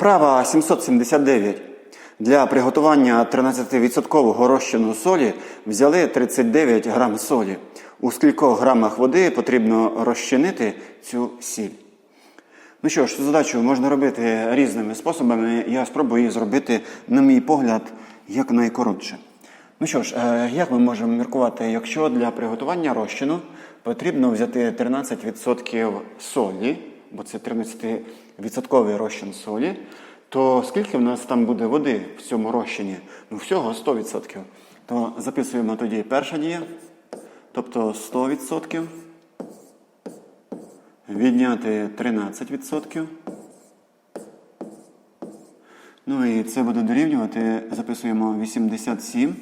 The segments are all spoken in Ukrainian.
Вправа 779. Для приготування 13% розчину солі взяли 39 грам солі. У скількох грамах води потрібно розчинити цю сіль? Ну що ж, цю задачу можна робити різними способами. Я спробую її зробити, на мій погляд, якнайкоротше. Ну що ж, е, як ми можемо міркувати, якщо для приготування розчину потрібно взяти 13% солі, бо це 13% розчин солі, то скільки в нас там буде води в цьому розчині? Ну, всього 100%. То записуємо тоді перша дія, тобто 100%. Відняти 13%. Ну і це буде дорівнювати, записуємо 87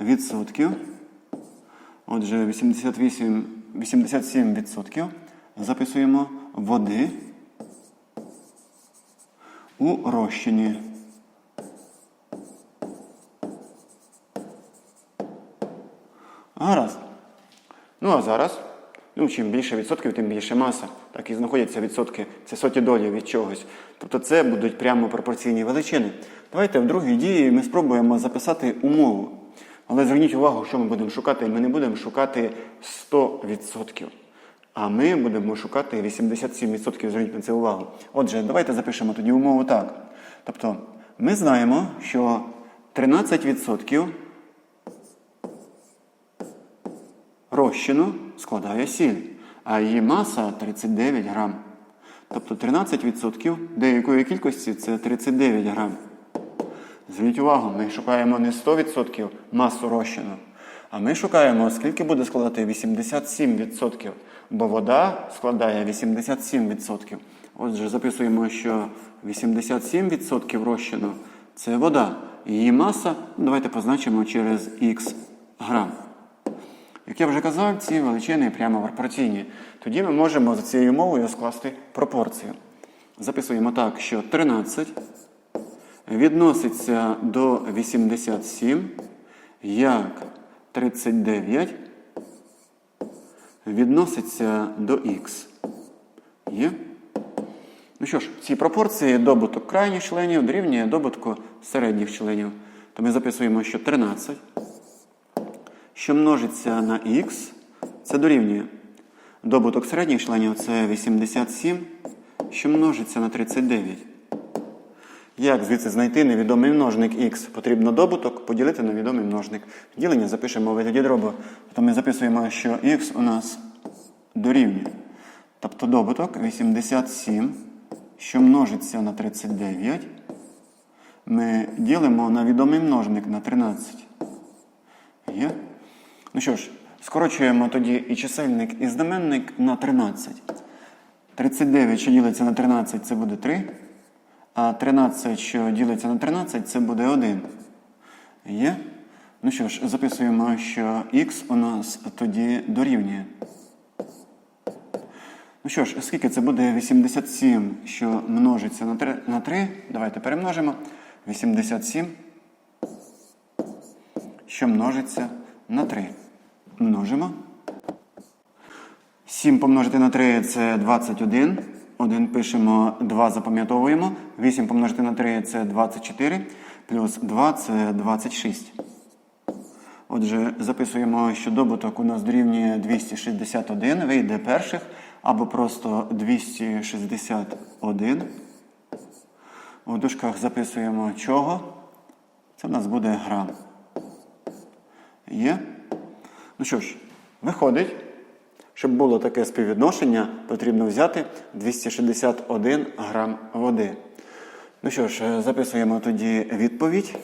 відсотків. Отже, 88, 87 відсотків записуємо води у розчині. Гаразд. Ну а зараз, ну чим більше відсотків, тим більше маса. Так і знаходяться відсотки, це соті долі від чогось. Тобто це будуть прямо пропорційні величини. Давайте в другій дії ми спробуємо записати умову. Але зверніть увагу, що ми будемо шукати. Ми не будемо шукати 100%. А ми будемо шукати 87%. Зверніть на це увагу. Отже, давайте запишемо тоді умову так. Тобто, ми знаємо, що 13% розчину складає сіль, а її маса 39 грам. Тобто 13% деякої кількості це 39 грам. Зверніть увагу, ми шукаємо не 100% масу розчину, а ми шукаємо, скільки буде складати 87%, бо вода складає 87%. Отже, записуємо, що 87% розчину це вода. Її маса, ну, давайте позначимо через х грам. Як я вже казав, ці величини прямо пропорційні. Тоді ми можемо за цією мовою скласти пропорцію. Записуємо так, що 13 відноситься до 87, як 39 відноситься до х. Є? Ну що ж, в цій пропорції добуток крайніх членів дорівнює добутку середніх членів. То ми записуємо, що 13, що множиться на х, це дорівнює. Добуток середніх членів це 87, що множиться на 39. Як звідси знайти невідомий множник х? Потрібно добуток поділити на відомий множник. Ділення запишемо у вигляді дробу. Тобто ми записуємо, що х у нас дорівнює. Тобто добуток 87, що множиться на 39. Ми ділимо на відомий множник на 13. Є? Ну що ж, скорочуємо тоді і чисельник, і знаменник на 13. 39, що ділиться на 13, це буде 3. А 13, що ділиться на 13, це буде 1. Є? Ну що ж, записуємо, що х у нас тоді дорівнює. Ну що ж, скільки це буде 87, що множиться на 3? На 3? Давайте перемножимо. 87, що множиться на 3. Множимо. 7 помножити на 3 це 21. 1 пишемо, 2 запам'ятовуємо. 8 помножити на 3 це 24. Плюс 2 це 26. Отже, записуємо, що добуток у нас дорівнює 261, вийде перших, або просто 261. У дужках записуємо чого. Це в нас буде грам. Є? Ну що ж, виходить. Щоб було таке співвідношення, потрібно взяти 261 грам води. Ну що ж, записуємо тоді відповідь.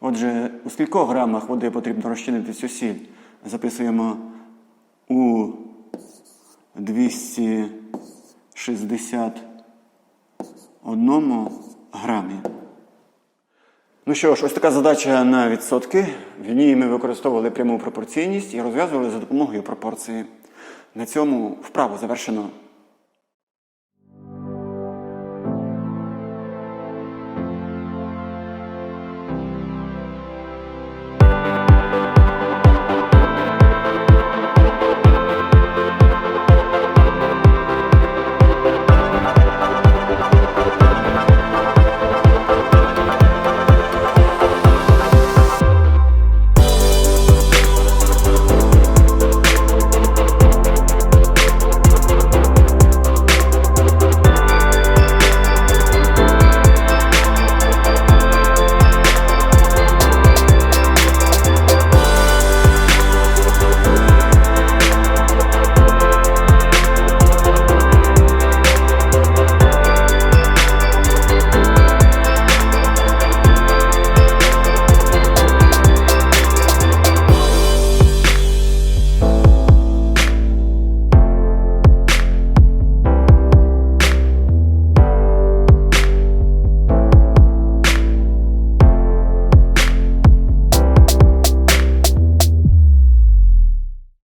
Отже, у скількох грамах води потрібно розчинити цю сіль? Записуємо у 261 грамі. Ну що ж, ось така задача на відсотки. В ній ми використовували пряму пропорційність і розв'язували за допомогою пропорції. На цьому вправу завершено.